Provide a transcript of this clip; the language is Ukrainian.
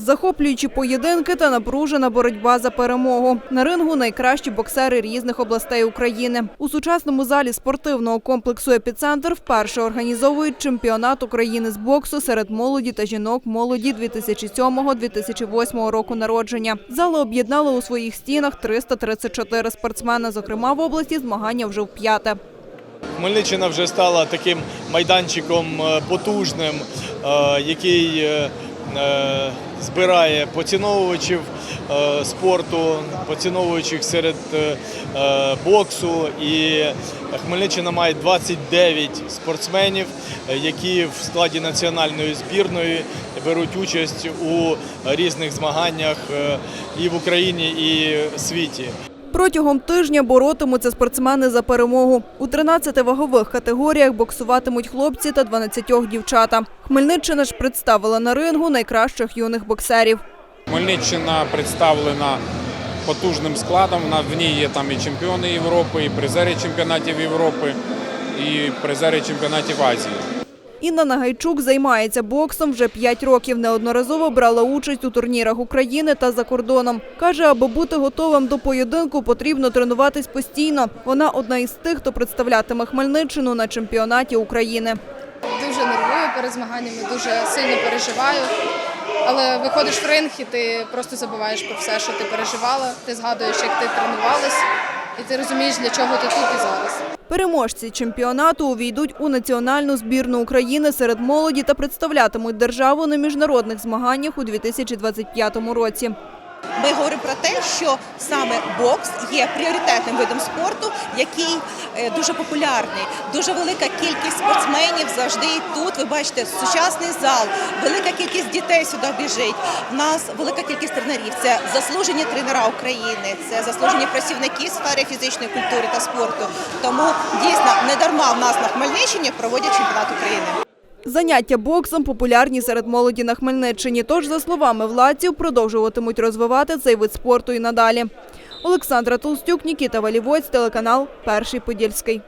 Захоплюючі поєдинки та напружена боротьба за перемогу. На рингу найкращі боксери різних областей України. У сучасному залі спортивного комплексу «Епіцентр» вперше організовують чемпіонат України з боксу серед молоді та жінок молоді 2007-2008 року народження. Зала об'єднала у своїх стінах 334 спортсмена. Зокрема, в області змагання вже вп'яте. Хмельниччина вже стала таким майданчиком е, потужним, е, який е, збирає поціновувачів е, спорту, поціновувачів серед е, е, боксу. І Хмельниччина має 29 спортсменів, е, які в складі національної збірної беруть участь у різних змаганнях е, і в Україні, і в світі. Протягом тижня боротимуться спортсмени за перемогу. У 13 вагових категоріях боксуватимуть хлопці та 12 дівчата. Хмельниччина ж представила на рингу найкращих юних боксерів. Хмельниччина представлена потужним складом. В ній є там і чемпіони Європи, і призери чемпіонатів Європи, і призери чемпіонатів Азії. Інна Нагайчук займається боксом вже 5 років. Неодноразово брала участь у турнірах України та за кордоном. Каже, аби бути готовим до поєдинку, потрібно тренуватись постійно. Вона одна із тих, хто представлятиме Хмельниччину на чемпіонаті України. Дуже нервую перед змаганнями, дуже сильно переживаю. Але виходиш в ринг і ти просто забуваєш про все, що ти переживала. Ти згадуєш, як ти тренувалась, і ти розумієш, для чого ти тут і зараз. Переможці чемпіонату увійдуть у національну збірну України серед молоді та представлятимуть державу на міжнародних змаганнях у 2025 році. Ми говоримо про те, що саме бокс є пріоритетним видом спорту, який дуже популярний. Дуже велика кількість спортсменів завжди тут. Ви бачите, сучасний зал, велика кількість дітей сюди біжить. У нас велика кількість тренерів. Це заслужені тренера України, це заслужені працівники сфери фізичної культури та спорту. Тому дійсно не дарма в нас на Хмельниччині проводять чемпіонат України. Заняття боксом популярні серед молоді на Хмельниччині. Тож, за словами владців, продовжуватимуть розвивати цей вид спорту і надалі. Олександра Толстюк, Нікіта Валівоць, телеканал Перший Подільський.